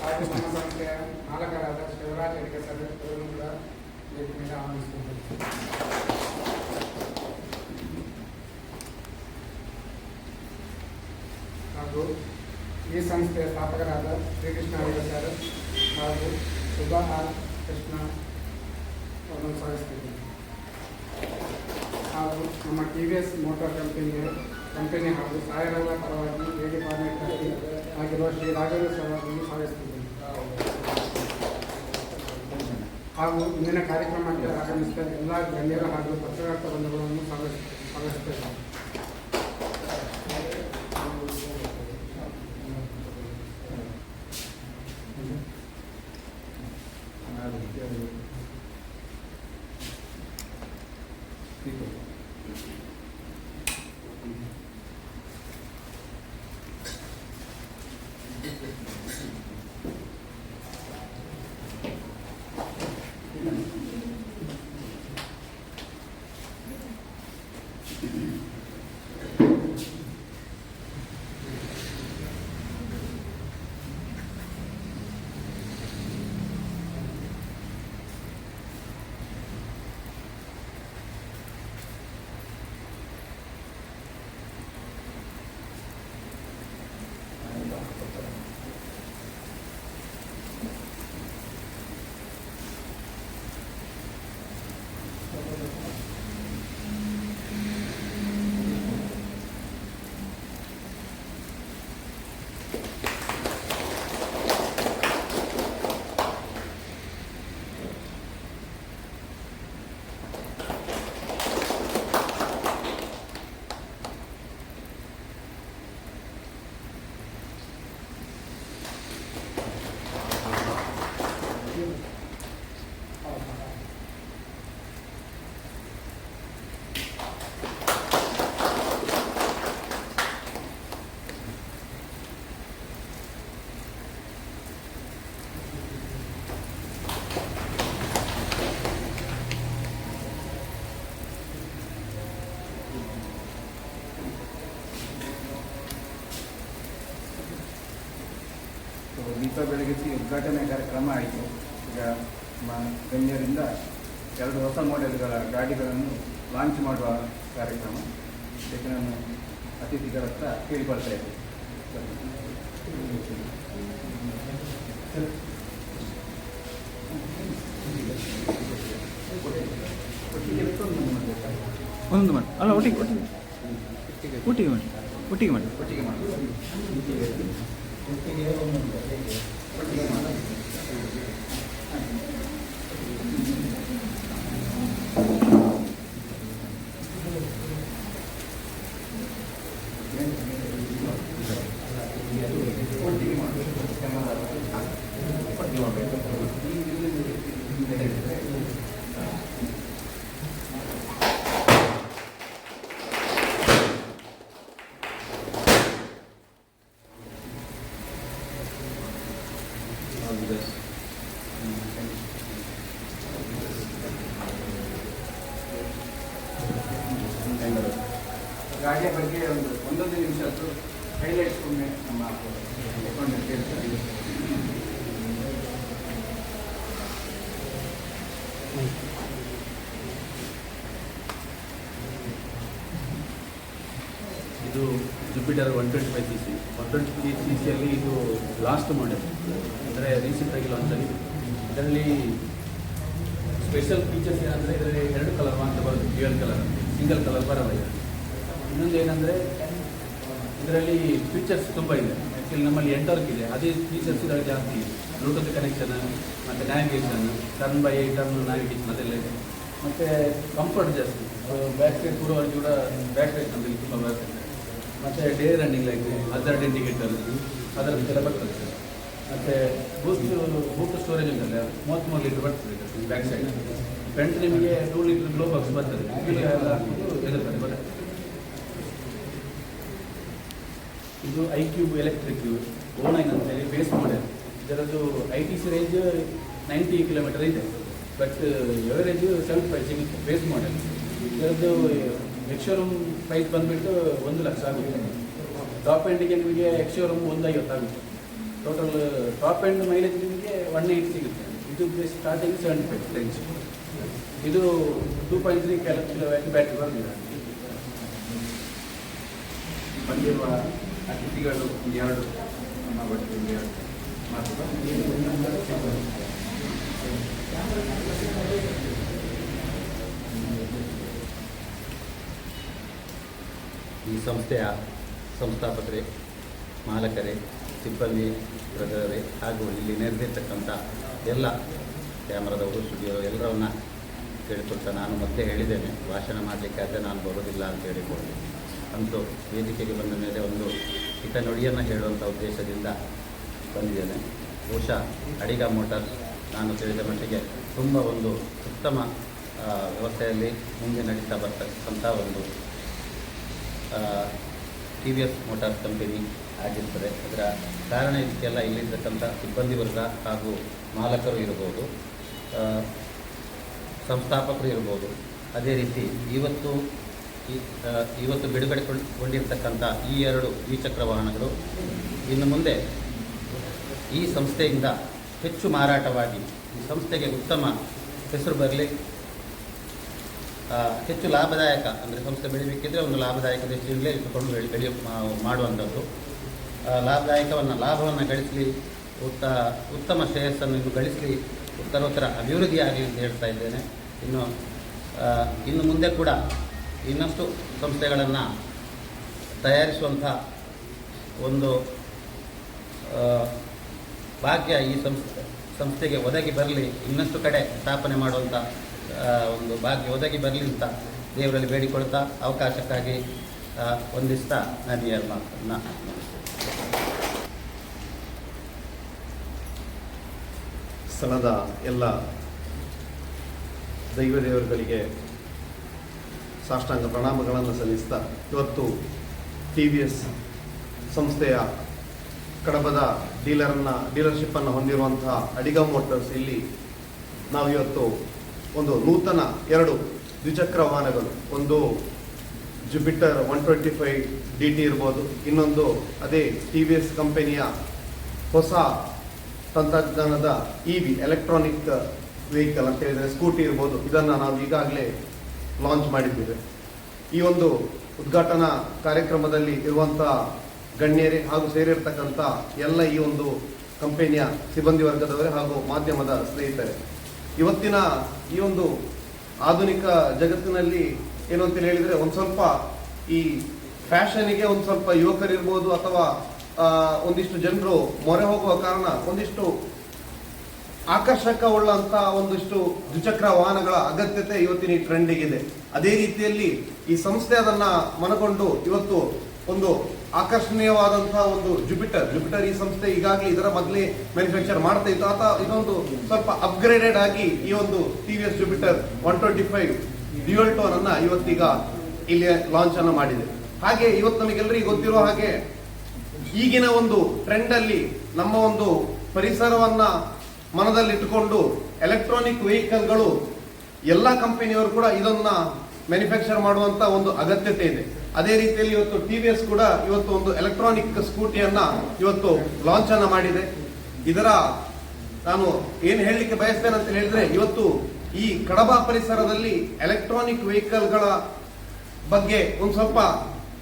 ಹಾಗೂ ನಮ್ಮ ಸಂಸ್ಥೆಯ ಮಾಲಕರಾದ ಶಿವರಾಜ್ ಅಡಿಗೆ ಸರ್ ಇವರನ್ನು ಕೂಡ ವೇದಿಕೆ ಆಹ್ವಾನಿಸುತ್ತೇವೆ ಹಾಗೂ ಈ ಸಂಸ್ಥೆಯ ಸ್ಥಾಪಕರಾದ ಶ್ರೀಕೃಷ್ಣ ಅಡಿಗೆ ಹಾಗೂ ಸುಧಾ ಆರ್ ಕೃಷ್ಣ ಅವರನ್ನು ಸ್ವಾಗತಿಸ್ತಿದ್ದೇನೆ ಹಾಗೂ ನಮ್ಮ ಟಿ ವಿ ಎಸ್ ಮೋಟಾರ್ ಕಂಪನಿಯ, ಕಂಪನಿ ಹಾಗೂ ಸಾಯರವ ಪರವಾಗಿ ಫಾರ್ಮೇಟ್ ಆಗಿ ಆಗಿರುವ ಶ್ರೀ ರಾಘವೇಂದ್ರ ಸರ್ ಅವರನ್ನು ಸ್ವಾಗತಿಸ್ತಿದ್ದೇನೆ ಹಾಗೂ ಇಂದಿನ ಕಾರ್ಯಕ್ರಮಕ್ಕೆ ಆಗಮಿಸಿದ ಎಲ್ಲ ಗಣ್ಯರು ಹಾಗೂ ಪತ್ರಕರ್ತ ಬಂಧುಗಳನ್ನು ಸ್ವಾಗತಿಸುತ್ತೇನೆ ಸ್ವಾಗತಿಸುತ್ತೇನೆ ದೀಪ ಉದ್ಘಾಟನೆ ಕಾರ್ಯಕ್ರಮ ಆಯಿತು. ಈಗ ಗಣ್ಯರಿಂದ ಎರಡು ಹೊಸ ಮಾಡೆಲ್ಗಳ ಗಾಡಿಗಳನ್ನು ಲಾಂಚ್ ಮಾಡುವ ಕಾರ್ಯಕ್ರಮ. ಇದಕ್ಕೆ ನಾನು ಅತಿಥಿಗಳ ಹತ್ರ ಕೇಳಿಕೊಳ್ತಾ ಇದ್ದೆ? ಒಂದೊಂದು ಮಾಡಿ ಅಲ್ಲ, ಒಟ್ಟಿಗೆ ಒಟ್ಟಿಗೆ. ಒಟ್ಟಿಗೆ ಮಾಡಿ ಒಟ್ಟಿಗೆ ಮಾಡಿ ಒಟ್ಟಿಗೆ ಮಾಡಿ ಒಟ್ಟಿಗೆ ಮಾಡಿ ಒಟ್ಟಿಗೆ ಮಾಡಬೇಕು ಗಾಡಿಯ ಬಗ್ಗೆ ಒಂದು ಒಂದೊಂದು ನಿಮಿಷ ಹೈಲೈಟ್ಸ್ ಒಮ್ಮೆ ನಮ್ಮ ಇದು Jupiter one twenty five C C one twenty five C ಸಿಯಲ್ಲಿ ಇದು ಲಾಸ್ಟ್ ಮಾಡೆಲ್ ಅಂದರೆ ರೀಸೆಂಟಾಗಿ ಲಾಂಚ್ ಆಗಿದೆ. ಇದರಲ್ಲಿ ಸ್ಪೆಷಲ್ ಫೀಚರ್ಸ್ ಏನಂದರೆ ಇದರಲ್ಲಿ ಎರಡು ಕಲರ್ ಮಾತ್ರ ಬರುತ್ತೆ ಡ್ಯೂಯಲ್ ಕಲರ್ ಸಿಂಗಲ್ ಕಲರ್ ಬರಲ್ಲ ಇನ್ನೊಂದು ಏನಂದರೆ ಇದರಲ್ಲಿ ಫೀಚರ್ಸ್ ತುಂಬ ಇದೆ. ಆ್ಯಕ್ಚುಲಿ ನಮ್ಮಲ್ಲಿ ನೆಟ್ವರ್ಕ್ ಇದೆ. ಅದೇ ಫೀಚರ್ಸ್ ಇದರಲ್ಲಿ ಜಾಸ್ತಿ ಇದೆ. ಬ್ಲೂಟೂತ್ ಕನೆಕ್ಷನ್ ಮತ್ತು navigation turn by turn navigation ಅದೆಲ್ಲ ಇದೆ. ಮತ್ತು ಕಂಫರ್ಟ್ ಜಾಸ್ತಿ. ಬ್ಯಾಕ್ ಸೈಡ್ ಕೂಡುವವರಿಗೆ ಕೂಡ ಬ್ಯಾಕ್ ಸೈಡ್ ನಮಗೆ ತುಂಬ ಬರ್ತದೆ ಮತ್ತು day running like hazard indicator ಅದರದ್ದೆಲ್ಲ ಬರ್ತದೆ. ಸರ್ ಮತ್ತು ಬೂಸ್ಟ್ ಬೂಟ್ ಸ್ಟೋರೇಜ್ ಉಂಟಲ್ಲ ಮೂವತ್ತ್ಮೂರು ಲೀಟ್ರ್ ಬರ್ತದೆ ಬ್ಯಾಕ್ ಸೈಡ್ ಫ್ರಂಟ್ ನಿಮಗೆ ಟೂ ಲೀಟ್ರ್ ಗ್ಲೋ ಬಾಕ್ಸ್ ಬರ್ತದೆ. ಎಲ್ಲ ಇದು ಐ ಕ್ಯೂಬ್ ಎಲೆಕ್ಟ್ರಿಕ್ ಅಂತ ಹೇಳಿ ಬೇಸ್ ಮಾಡೆಲ್ ಇದರದ್ದು I T C range ninety kilometre ಇದೆ. ಬಟ್ ಎವರೇಜ್ ಸೆವೆಂಟಿ ಫೈವ್ ಸಿಗುತ್ತೆ ಬೇಸ್ ಮಾಡೆಲ್ ಇದರದ್ದು ಎಕ್ಶೋರೂಮ್ ಪ್ರೈಸ್ ಬಂದುಬಿಟ್ಟು ಒಂದು ಲಕ್ಷ ಆಗುತ್ತೆ. ಟಾಪ್ ಎಂಡಿಗೆ ನಿಮಗೆ ಎಕ್ಶೋರೂಮ್ ಒಂದು ಐವತ್ತು ಆಗುತ್ತೆ. ಟೋಟಲ್ ಟಾಪ್ ಎಂಡ್ ಮೈಲೇಜ್ ನಿಮಗೆ ಒನ್ ಏಯ್ಟ್ ಸಿಗುತ್ತೆ. ಇದು ಸ್ಟಾರ್ಟಿಂಗ್ ಸೆವೆಂಟಿ ಫೈವ್ ರೇಂಜ್ ಇದು two point three kilo battery ಬರಲಿಲ್ಲ ಬಂದಿರುವ ಅತಿಥಿಗಳು ಎರಡು ನಮ್ಮ ಬಟ್ಟೆ ಮಾತುಗಳು ಈ ಸಂಸ್ಥೆಯ ಸಂಸ್ಥಾಪಕರೇ, ಮಾಲಕರೇ, ಸಿಬ್ಬಂದಿ ಪ್ರಜರೇ ಹಾಗೂ ಇಲ್ಲಿ ನೆರೆದಿರ್ತಕ್ಕಂಥ ಎಲ್ಲ ಕ್ಯಾಮ್ರಾದವರು ಸ್ಟುಡಿಯೋ ಎಲ್ಲರನ್ನ ಕೇಳಿಕೊಳ್ತಾ ನಾನು ಮತ್ತೆ ಹೇಳಿದ್ದೇನೆ. ಭಾಷಣ ಮಾಡಲಿಕ್ಕಾದರೆ ನಾನು ಬರೋದಿಲ್ಲ ಅಂತ ಹೇಳಿಕೊಂಡು. ಅಂತೂ ವೇದಿಕೆಗೆ ಬಂದ ಮೇಲೆ ಒಂದು ಹಿತನುಡಿಯನ್ನು ಹೇಳುವಂಥ ಉದ್ದೇಶದಿಂದ ಬಂದಿದ್ದೇನೆ. ಬಹುಶಃ ಅಡಿಗ ಮೋಟರ್ ನಾನು ತಿಳಿದ ಮಟ್ಟಿಗೆ ತುಂಬ ಒಂದು ಉತ್ತಮ ವ್ಯವಸ್ಥೆಯಲ್ಲಿ ಮುಂದೆ ನಡೀತಾ ಬರ್ತಕ್ಕಂಥ ಒಂದು T V S motors company ಆಗಿರ್ತದೆ. ಅದರ ಕಾರಣ ಇದಕ್ಕೆಲ್ಲ ಇಲ್ಲಿರ್ತಕ್ಕಂಥ ಸಿಬ್ಬಂದಿ ವರ್ಗ ಹಾಗೂ ಮಾಲಕರು ಇರ್ಬೋದು ಸಂಸ್ಥಾಪಕರು ಇರ್ಬೋದು. ಅದೇ ರೀತಿ ಇವತ್ತು ಈ- ಬಿಡುಗಡೆ ಇವತ್ತು ಬಿಡುಗಡೆಗೊಂಡಿರ್ತಕ್ಕಂಥ ಈ ಎರಡು ದ್ವಿಚಕ್ರ ವಾಹನಗಳು ಇನ್ನು ಮುಂದೆ ಈ ಸಂಸ್ಥೆಯಿಂದ ಹೆಚ್ಚು ಮಾರಾಟವಾಗಿ, ಈ ಸಂಸ್ಥೆಗೆ ಉತ್ತಮ ಹೆಸರು ಬರಲಿ ಹೆಚ್ಚು ಲಾಭದಾಯಕ ಅಂದರೆ ಸಂಸ್ಥೆ ಬೆಳಿಬೇಕಿದ್ರೆ ಒಂದು ಲಾಭದಾಯಕ ದೃಷ್ಟಿಯಿಂದಲೇ ಇಟ್ಟುಕೊಂಡು ಬೆಳಿ ಬೆಳೆಯ ಮಾಡುವಂಥದ್ದು. ಲಾಭದಾಯಕವನ್ನು, ಲಾಭವನ್ನು ಗಳಿಸಲಿ, ಉತ್ತ, ಉತ್ತಮ ಶ್ರೇಯಸ್ಸನ್ನು ಇನ್ನು ಗಳಿಸಲಿ ಉತ್ತರೋತ್ತರ ಅಭಿವೃದ್ಧಿ ಆಗಲಿ ಅಂತ ಹೇಳ್ತಾ ಇದ್ದೇನೆ. ಇನ್ನು ಇನ್ನು ಮುಂದೆ ಕೂಡ ಇನ್ನಷ್ಟು ಸಂಸ್ಥೆಗಳನ್ನು ತಯಾರಿಸುವಂಥ ಒಂದು ಭಾಗ್ಯ ಈ ಸಂಸ್ಥೆ ಸಂಸ್ಥೆಗೆ ಒದಗಿ ಬರಲಿ, ಇನ್ನಷ್ಟು ಕಡೆ ಸ್ಥಾಪನೆ ಮಾಡುವಂಥ ಒಂದು ಭಾಗ್ಯ ಒದಗಿ ಬರಲಿ ಅಂತ ದೇವರಲ್ಲಿ ಬೇಡಿಕೊಳ್ತಾ ಅವಕಾಶಕ್ಕಾಗಿ ಹೊಂದಿಸ್ತಾ ನಾನು ಮಾತನ್ನು ಸ್ಥಳದ ಎಲ್ಲ ದೈವ ದೇವರುಗಳಿಗೆ ಸಾಷ್ಟಾಂಗ ಪ್ರಣಾಮಗಳನ್ನು ಸಲ್ಲಿಸ್ತಾ ಇವತ್ತು ಟಿ ವಿ ಎಸ್ ಸಂಸ್ಥೆಯ ಕಡಬದ ಡೀಲರನ್ನು, ಡೀಲರ್ಶಿಪ್ಪನ್ನು ಹೊಂದಿರುವಂತಹ ಅಡಿಗ ಮೋಟರ್ಸ್ ಇಲ್ಲಿ ನಾವು ಇವತ್ತು ಒಂದು ನೂತನ ಎರಡು ದ್ವಿಚಕ್ರ ವಾಹನಗಳು, ಒಂದು Jupiter one twenty five D T ಇರ್ಬೋದು, ಇನ್ನೊಂದು ಅದೇ ಟಿ ವಿ ಎಸ್ ಕಂಪನಿಯ ಹೊಸ ತಂತ್ರಜ್ಞಾನದ ಇ ವಿ ಎಲೆಕ್ಟ್ರಾನಿಕ್ ವೆಹಿಕಲ್ ಅಂತ ಹೇಳಿದರೆ ಸ್ಕೂಟಿ ಇರ್ಬೋದು, ಇದನ್ನು ನಾವು ಈಗಾಗಲೇ ಲಾಂಚ್ ಮಾಡಿದ್ದೇವೆ. ಈ ಒಂದು ಉದ್ಘಾಟನಾ ಕಾರ್ಯಕ್ರಮದಲ್ಲಿ ಇರುವಂಥ ಗಣ್ಯರೇ ಹಾಗೂ ಸೇರಿರ್ತಕ್ಕಂಥ ಎಲ್ಲ ಈ ಒಂದು ಕಂಪನಿಯ ಸಿಬ್ಬಂದಿ ವರ್ಗದವರೇ ಹಾಗೂ ಮಾಧ್ಯಮದ ಸ್ನೇಹಿತರೆ, ಇವತ್ತಿನ ಈ ಒಂದು ಆಧುನಿಕ ಜಗತ್ತಿನಲ್ಲಿ ಏನು ಅಂತ ಹೇಳಿದ್ರೆ ಒಂದು ಸ್ವಲ್ಪ ಈ ಫ್ಯಾಷನಿಗೆ ಒಂದು ಸ್ವಲ್ಪ ಯುವಕರಿರ್ಬೋದು ಅಥವಾ ಒಂದಿಷ್ಟು ಜನರು ಮೊರೆ ಹೋಗುವ ಕಾರಣ ಒಂದಿಷ್ಟು ಆಕರ್ಷಕ ಉಳ್ಳಂತ ಒಂದಿಷ್ಟು ದ್ವಿಚಕ್ರ ವಾಹನಗಳ ಅಗತ್ಯತೆ ಇವತ್ತಿನ ಈ ಟ್ರೆಂಡಿಗಿದೆ ಅದೇ ರೀತಿಯಲ್ಲಿ ಈ ಸಂಸ್ಥೆ ಅದನ್ನ ಮನಗೊಂಡು ಇವತ್ತು ಒಂದು ಆಕರ್ಷಣೀಯವಾದಂತಹ ಒಂದು ಜುಪಿಟರ್ ಜುಪಿಟರ್ ಈ ಸಂಸ್ಥೆ ಈಗಾಗಲೇ ಇದರ ಮೊದಲೇ ಮ್ಯಾನುಫ್ಯಾಕ್ಚರ್ ಮಾಡ್ತಾ ಇತ್ತು. ಆತ ಇದೊಂದು ಸ್ವಲ್ಪ ಅಪ್ಗ್ರೇಡೆಡ್ ಆಗಿ ಈ ಒಂದು T V S Jupiter one twenty five dual tone ಅನ್ನ ಇವತ್ತೀಗ ಇಲ್ಲಿ ಲಾಂಚ್ ಅನ್ನು ಮಾಡಿದೆ. ಹಾಗೆ ಇವತ್ತು ನಮಗೆಲ್ಲರಿಗೂ ಗೊತ್ತಿರೋ ಹಾಗೆ ಈಗಿನ ಒಂದು ಟ್ರೆಂಡ್ ಅಲ್ಲಿ ನಮ್ಮ ಒಂದು ಪರಿಸರವನ್ನ ಮನದಲ್ಲಿಟ್ಟುಕೊಂಡು ಎಲೆಕ್ಟ್ರಾನಿಕ್ ವೆಹಿಕಲ್ಗಳು ಎಲ್ಲ ಕಂಪನಿಯವರು ಕೂಡ ಇದನ್ನ ಮ್ಯಾನುಫ್ಯಾಕ್ಚರ್ ಮಾಡುವಂತ ಒಂದು ಅಗತ್ಯತೆ ಇದೆ. ಅದೇ ರೀತಿಯಲ್ಲಿ ಇವತ್ತು ಟಿ ವಿ ಎಸ್ ಕೂಡ ಇವತ್ತು ಒಂದು ಎಲೆಕ್ಟ್ರಾನಿಕ್ ಸ್ಕೂಟಿಯನ್ನ ಇವತ್ತು ಲಾಂಚ್ ಅನ್ನ ಮಾಡಿದೆ. ಇದರ ನಾನು ಏನು ಹೇಳಲಿಕ್ಕೆ ಬಯಸ್ತೇನೆ ಅಂತ ಹೇಳಿದ್ರೆ, ಇವತ್ತು ಈ ಕಡಬ ಪರಿಸರದಲ್ಲಿ ಎಲೆಕ್ಟ್ರಾನಿಕ್ ವೆಹಿಕಲ್ಗಳ ಬಗ್ಗೆ ಒಂದು ಸ್ವಲ್ಪ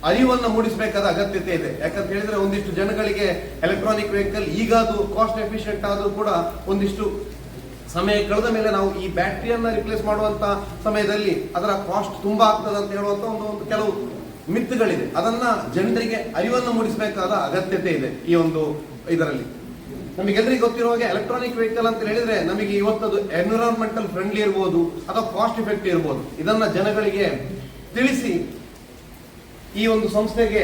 ಅರಿವನ್ನು ಮೂಡಿಸಬೇಕಾದ ಅಗತ್ಯತೆ ಇದೆ. ಯಾಕಂತ ಹೇಳಿದ್ರೆ ಒಂದಿಷ್ಟು ಜನಗಳಿಗೆ ಎಲೆಕ್ಟ್ರಾನಿಕ್ ವೆಹಿಕಲ್ ಈಗ ಅದು ಕಾಸ್ಟ್ ಎಫಿಷಿಯಂಟ್ ಆದರೂ ಕೂಡ ಒಂದಿಷ್ಟು ಸಮಯ ಕಳೆದ ಮೇಲೆ ನಾವು ಈ ಬ್ಯಾಟ್ರಿಯನ್ನ ರಿಪ್ಲೇಸ್ ಮಾಡುವಂತ ಸಮಯದಲ್ಲಿ ಅದರ ಕಾಸ್ಟ್ ತುಂಬಾ ಆಗ್ತದೆ ಅಂತ ಹೇಳುವಂತ ಒಂದು ಒಂದು ಕೆಲವು ಮಿತ್ತುಗಳಿದೆ. ಅದನ್ನ ಜನರಿಗೆ ಅರಿವನ್ನು ಮೂಡಿಸಬೇಕಾದ ಅಗತ್ಯತೆ ಇದೆ ಈ ಒಂದು ಇದರಲ್ಲಿ. ನಮಗೆಲ್ಲರಿಗೂ ಗೊತ್ತಿರುವ ಹಾಗೆ ಎಲೆಕ್ಟ್ರಾನಿಕ್ ವೆಹಿಕಲ್ ಅಂತ ಹೇಳಿದ್ರೆ ನಮಗೆ ಇವತ್ತದು ಎನ್ವಿರಾನ್ಮೆಂಟಲ್ ಫ್ರೆಂಡ್ಲಿ ಇರ್ಬೋದು ಅಥವಾ ಕಾಸ್ಟ್ ಇಫೆಕ್ಟಿವ್ ಇರ್ಬೋದು. ಇದನ್ನ ಜನಗಳಿಗೆ ತಿಳಿಸಿ ಈ ಒಂದು ಸಂಸ್ಥೆಗೆ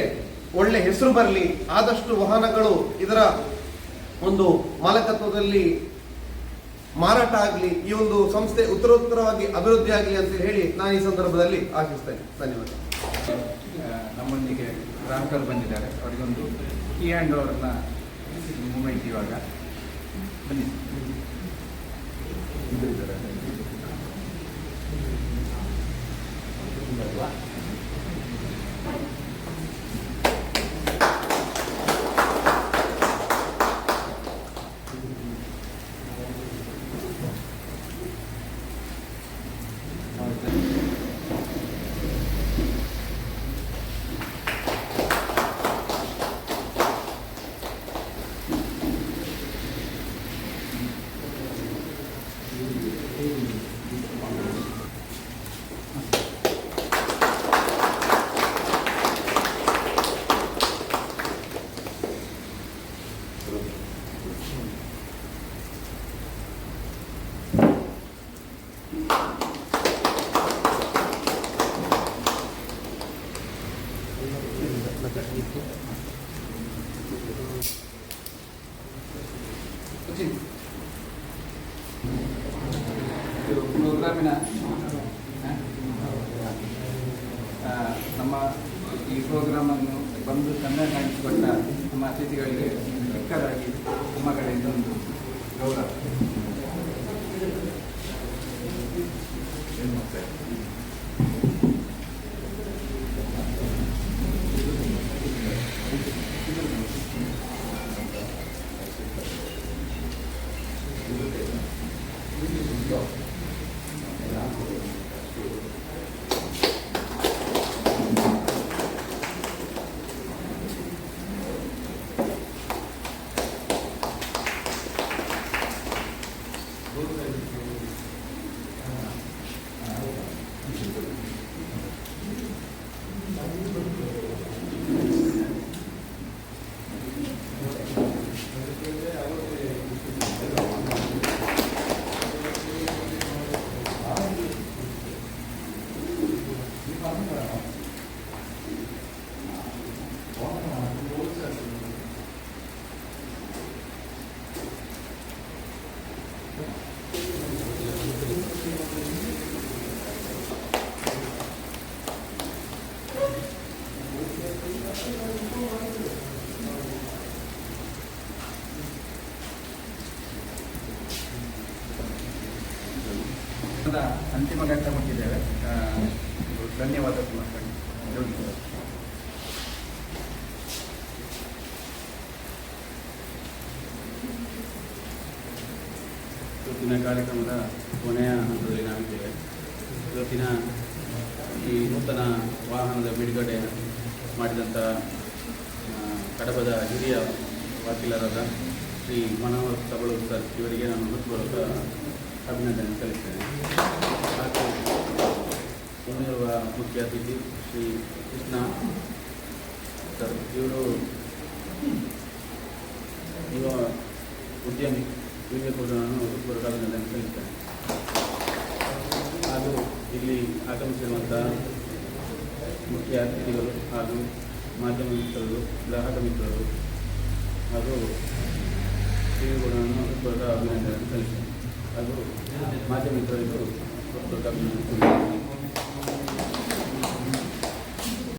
ಒಳ್ಳೆ ಹೆಸರು ಬರಲಿ ಆದಷ್ಟು ವಾಹನಗಳು ಇದರ ಒಂದು ಮಾಲಕತ್ವದಲ್ಲಿ ಮಾರಾಟ ಆಗಲಿ ಈ ಒಂದು ಸಂಸ್ಥೆ ಉತ್ತರೋತ್ತರವಾಗಿ ಅಭಿವೃದ್ಧಿ ಆಗಲಿ ಅಂತ ಹೇಳಿ ನಾನು ಈ ಸಂದರ್ಭದಲ್ಲಿ ಆಶಿಸ್ತೇನೆ. ಧನ್ಯವಾದ. ನಮ್ಮೊಂದಿಗೆ ಗ್ರಾಹಕರು ಬಂದಿದ್ದಾರೆ. ಅವರಿಗೊಂದು ಕೀ ಹ್ಯಾಂಡ್ ಓವರ್ನ ಮೂಮೆಂಟ್ ಇವಾಗ. ಬನ್ನಿ. ಇದು ಪ್ರೋಗ್ರಾಮಿನ ನಮ್ಮ ಈ ಪ್ರೋಗ್ರಾಮನ್ನು ಬಂದು ತನ್ನ ಕಾಣಿಸಿಕೊಂಡ ನಮ್ಮ ಅತಿಥಿಗಳಿಗೆ ಚಿಕ್ಕದಾಗಿ ನಮ್ಮ ಕಡೆಯಿಂದ ಒಂದು ಗೌರವ ಅದರ ಅಂತಿಮ ಘಟ್ಟ ಮುಟ್ಟಿದ್ದೇವೆ ಧನ್ಯವಾದ ಇವತ್ತಿನ ಕಾರ್ಯಕ್ರಮದ ಕೊನೆಯ ಹಂತದಲ್ಲಿ ನಾವಿದ್ದೇವೆ. ಇವತ್ತಿನ ಈ ನೂತನ ವಾಹನದ ಬಿಡುಗಡೆ ಮಾಡಿದಂಥ ಕಡಬದ ಹಿರಿಯ ವಕೀಲರಾದ ಶ್ರೀ ಮನೋಹರ್ ಸಬಳು ಸರ್ ಇವರಿಗೆ ನಾನು ಹೃತ್ಪೂರ್ವಕ ಅಭಿನಂದನೆ ಸಲ್ಲಿಸ್ತೇನೆ. ಇನ್ನಿರುವ ಮುಖ್ಯ ಅತಿಥಿ ಶ್ರೀ ಕೃಷ್ಣ. ಸರ್, ಇವರು ಯುವ ಉದ್ಯಮಿ ಇವರಿಗೆ ಕೂಡ ನಾನು ಹೃತ್ಪೂರ್ವಕ ಅಭಿನಂದನೆ ಸಲ್ಲಿಸ್ತೇನೆ ಹಾಗೂ ಇಲ್ಲಿ ಆಗಮಿಸಿರುವಂಥ ಮುಖ್ಯ ಅತಿಥಿಗಳು ಹಾಗೂ ಮಾಧ್ಯಮ ಮಿತ್ರರು, ಗ್ರಾಹಕ ಮಿತ್ರರು ಹಾಗೂ ಇವರಿಗೂ ಕೂಡ ನಾನು ಹೃತ್ಪೂರ್ವಕ ಅಭಿನಂದನೆ ಸಲ್ಲಿಸ್ತೇನೆ ಹಾಗೂ ಮಾಧ್ಯಮ ಮಿತ್ರರಿಗೂ ಹೃತ್ಪೂರ್ವಕ ಅಭಿನಂದನೆ ಸಲ್ಲಿಸ್ತೇನೆ